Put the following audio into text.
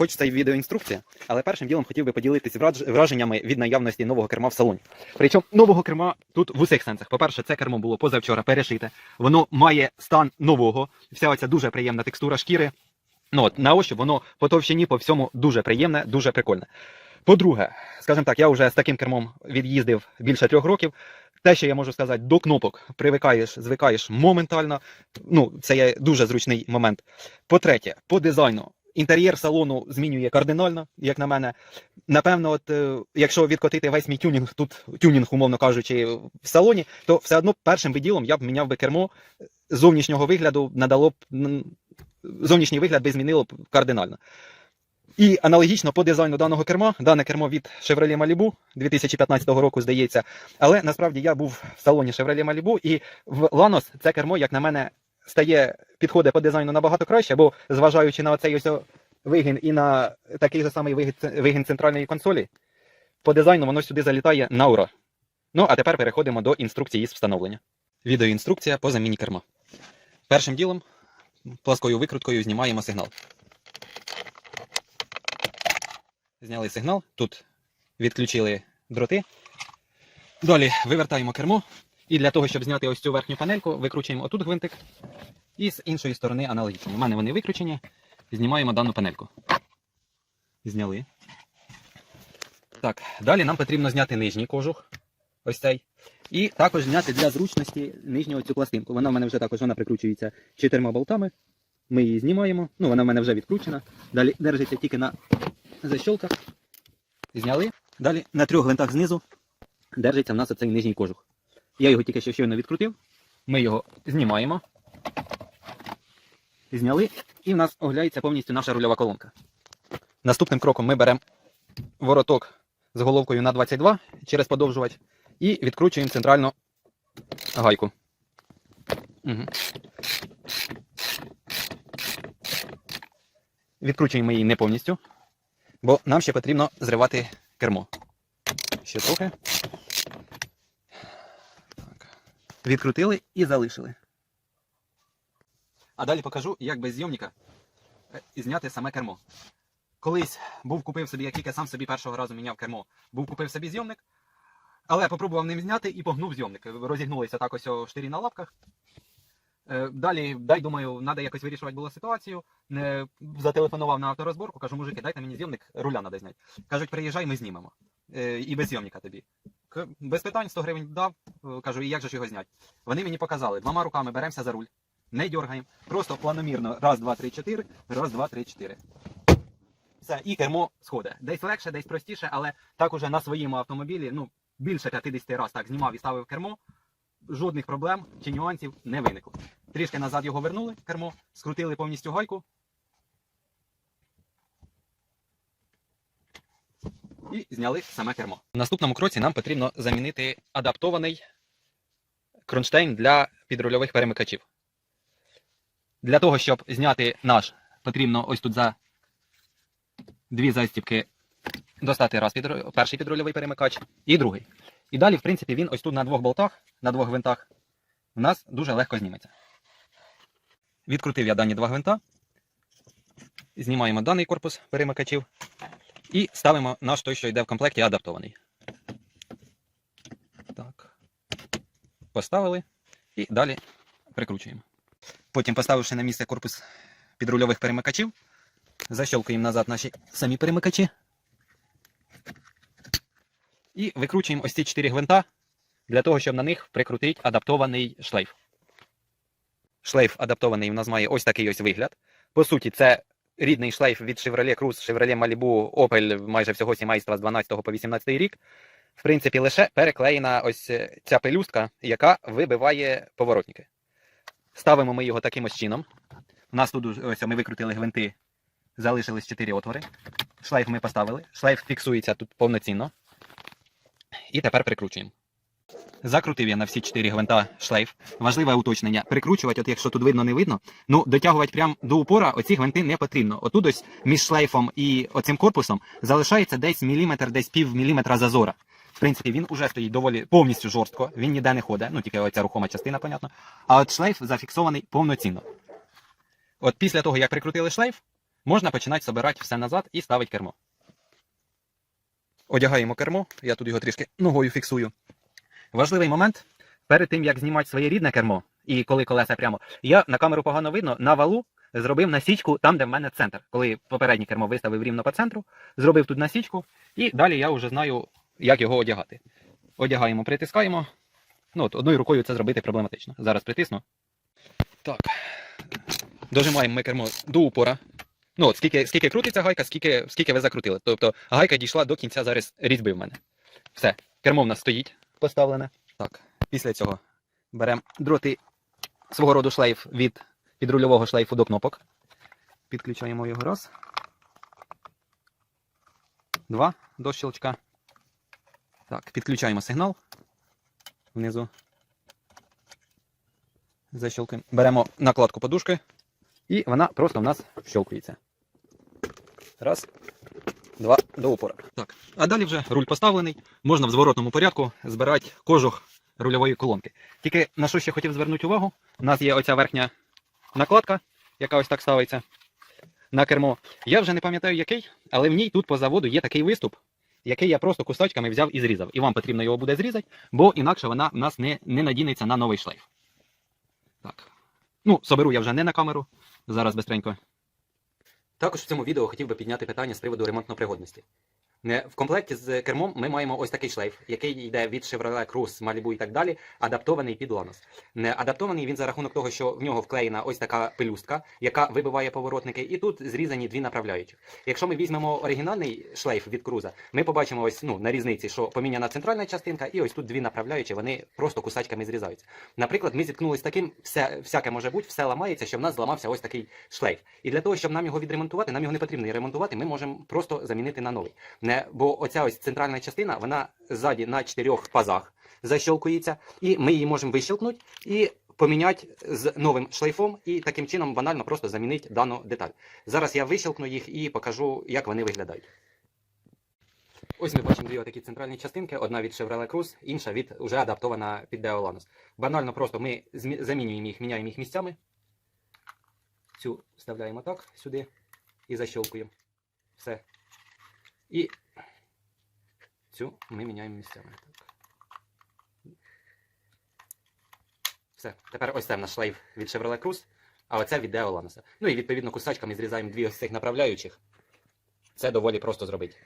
Хоч це й відеоінструкція, але першим ділом хотів би поділитися враженнями від наявності нового керма в салоні. Причому нового керма тут в усіх сенсах. По-перше, це кермо було позавчора перешите. Воно має стан нового. Вся оця дуже приємна текстура шкіри. Ну от на ощуп воно по товщині, по всьому дуже приємне, дуже прикольне. По-друге, скажімо так, я вже з таким кермом від'їздив більше трьох років. Те, що я можу сказати, до кнопок привикаєш, звикаєш моментально. Ну, це є дуже зручний момент. По-третє, по дизайну. Інтер'єр салону змінює кардинально, як на мене. Напевно, от, е, якщо відкотити весь мій тюнінг, тут тюнінг, умовно кажучи, в салоні, то все одно першим би ділом я б міняв би кермо зовнішнього вигляду, надало б зовнішній вигляд би змінило б кардинально. І аналогічно по дизайну даного керма, дане кермо від Chevrolet Malibu 2015 року, здається. Але насправді я був в салоні Chevrolet Malibu, і в Lanos це кермо, як на мене, стає підходить по дизайну набагато краще, бо зважаючи на оцей ось вигін і на такий же самий вигін, вигін центральної консолі, по дизайну воно сюди залітає на ура. Ну, а тепер переходимо до інструкції з встановлення. Відеоінструкція по заміні керма. Першим ділом пласкою викруткою знімаємо сигнал. Зняли сигнал, тут відключили дроти. Далі вивертаємо кермо. І для того, щоб зняти ось цю верхню панельку, викручуємо отут гвинтик. І з іншої сторони аналогічно. У мене вони викручені. Знімаємо дану панельку. Зняли. Так, далі нам потрібно зняти нижній кожух. Ось цей. І також зняти для зручності нижню цю пластинку. Вона в мене вже також вона прикручується чотирма болтами. Ми її знімаємо. Ну, вона в мене вже відкручена. Далі держиться тільки на защолках. Зняли. Далі на трьох гвинтах знизу держиться в нас оцей нижній кожух. Я його тільки що щойно відкрутив. Ми його знімаємо. Зняли, і в нас оглядається повністю наша рульова колонка. Наступним кроком ми беремо вороток з головкою на 22 через подовжувач і відкручуємо центральну гайку. Угу. Відкручуємо її не повністю, бо нам ще потрібно зривати кермо. Ще трохи. Відкрутили і залишили. А далі покажу, як без зйомника е, зняти саме кермо. Колись був купив собі, як тільки сам собі першого разу міняв кермо, був купив собі зйомник, але попробував ним зняти і погнув зйомник. Розігнулися так ось штирі на лапках. Е, Далі, дай думаю, треба якось вирішувати було ситуацію. Зателефонував на авторозборку, кажу, мужики, дайте мені зйомник, руля треба зняти. Кажуть, приїжджай, ми знімемо. Е, І без зйомника тобі. Без питань 100 гривень дав. Е, Кажу, і як же ж його зняти? Вони мені показали, двома руками беремося за руль, не дергаємо, просто планомірно. Раз, два, три, чотири, раз, два, три, чотири. Все, і кермо сходить. Десь легше, десь простіше, але так уже на своєму автомобілі, ну, більше 50 разів так знімав і ставив кермо. Жодних проблем чи нюансів не виникло. Трішки назад його вернули, кермо, скрутили повністю гайку. І зняли саме кермо. В наступному кроці нам потрібно замінити адаптований кронштейн для підрульових перемикачів. Для того, щоб зняти наш, потрібно ось тут за дві застібки достати раз підру- перший підрульовий перемикач і другий. І далі, в принципі, він ось тут на двох болтах, на двох гвинтах, у нас дуже легко зніметься. Відкрутив я дані два гвинта. Знімаємо даний корпус перемикачів і ставимо наш той, що йде в комплекті, адаптований. Так. Поставили і далі прикручуємо. Потім, поставивши на місце корпус підрульових перемикачів, защелкуємо назад наші самі перемикачі. І викручуємо ось ці 4 гвинта для того, щоб на них прикрутити адаптований шлейф. Шлейф адаптований у нас має ось такий ось вигляд. По суті, це рідний шлейф від Chevrolet Cruze, Chevrolet Malibu, Opel майже всього сімейства з 12 по 18 рік. В принципі, лише переклеєна ось ця пелюстка, яка вибиває поворотники. Ставимо ми його таким ось чином. У нас тут ось ми викрутили гвинти, залишились 4 отвори. Шлейф ми поставили. Шлейф фіксується тут повноцінно. І тепер прикручуємо. Закрутив я на всі 4 гвинта шлейф. Важливе уточнення. Прикручувати, от якщо тут видно, не видно, ну дотягувати прямо до упора оці гвинти не потрібно. Отут ось між шлейфом і оцим корпусом залишається десь міліметр, десь пів міліметра зазора. В принципі, він уже стоїть доволі повністю жорстко, він ніде не ходить, ну тільки оця рухома частина, понятно. А от шлейф зафіксований повноцінно. От після того, як прикрутили шлейф, можна починати собирати все назад і ставити кермо. Одягаємо кермо, я тут його трішки ногою фіксую. Важливий момент. Перед тим, як знімати своє рідне кермо, і коли колеса прямо, я на камеру погано видно, на валу зробив насічку там, де в мене центр. Коли попереднє кермо виставив рівно по центру, зробив тут насічку, і далі я вже знаю, як його одягати. Одягаємо, притискаємо. Ну, от одною рукою це зробити проблематично. Зараз притисну. Так. Дожимаємо ми кермо до упора. Ну, от скільки, скільки крутиться гайка, скільки, скільки ви закрутили. Тобто гайка дійшла до кінця зараз різьби в мене. Все, кермо в нас стоїть поставлене. Так, після цього беремо дроти свого роду шлейф від підрульового шлейфу до кнопок. Підключаємо його раз. Два до щелчка. Так, підключаємо сигнал. Внизу. Защелкуємо. Беремо накладку подушки. І вона просто в нас щелкується. Раз, два, до упора. Так. А далі вже руль поставлений. Можна в зворотному порядку збирати кожух рульової колонки. Тільки на що ще хотів звернути увагу, у нас є оця верхня накладка, яка ось так ставиться на кермо. Я вже не пам'ятаю який, але в ній тут по заводу є такий виступ, який я просто кусочками взяв і зрізав. І вам потрібно його буде зрізати, бо інакше вона в нас не, не надінеться на новий шлейф. Так. Ну, соберу я вже не на камеру. Зараз бистренько. Також в цьому відео хотів би підняти питання з приводу ремонтно-пригодності. Не, В комплекті з кермом ми маємо ось такий шлейф, який йде від Chevrolet Cruze, Malibu і так далі, адаптований під Lanos. Не адаптований він за рахунок того, що в нього вклеєна ось така пелюстка, яка вибиває поворотники, і тут зрізані дві направляючі. Якщо ми візьмемо оригінальний шлейф від Круза, ми побачимо ось ну на різниці, що поміняна центральна частинка, і ось тут дві направляючі, вони просто кусачками зрізаються. Наприклад, ми зіткнулися з таким, все, всяке може бути, все ламається, що в нас зламався ось такий шлейф. І для того, щоб нам його відремонтувати, нам його не потрібно ремонтувати, ми можемо просто замінити на новий. Не, бо оця ось центральна частина, вона ззаді на чотирьох пазах защелкується, і ми її можемо вищелкнути і поміняти з новим шлейфом, і таким чином банально просто замінити дану деталь. Зараз я вищелкну їх і покажу, як вони виглядають. Ось ми бачимо дві такі центральні частинки: одна від Chevrolet Cruze, інша від уже адаптована під Deo Lanos. Банально просто ми замінюємо їх, міняємо їх місцями. Цю вставляємо так сюди і защелкуємо. Все. І цю ми міняємо місцями. Так. Все. Тепер ось це наш шлейф від Chevrolet Cruze, а оце від Lanos. Ну і відповідно кусачками зрізаємо дві ось цих направляючих. Це доволі просто зробити.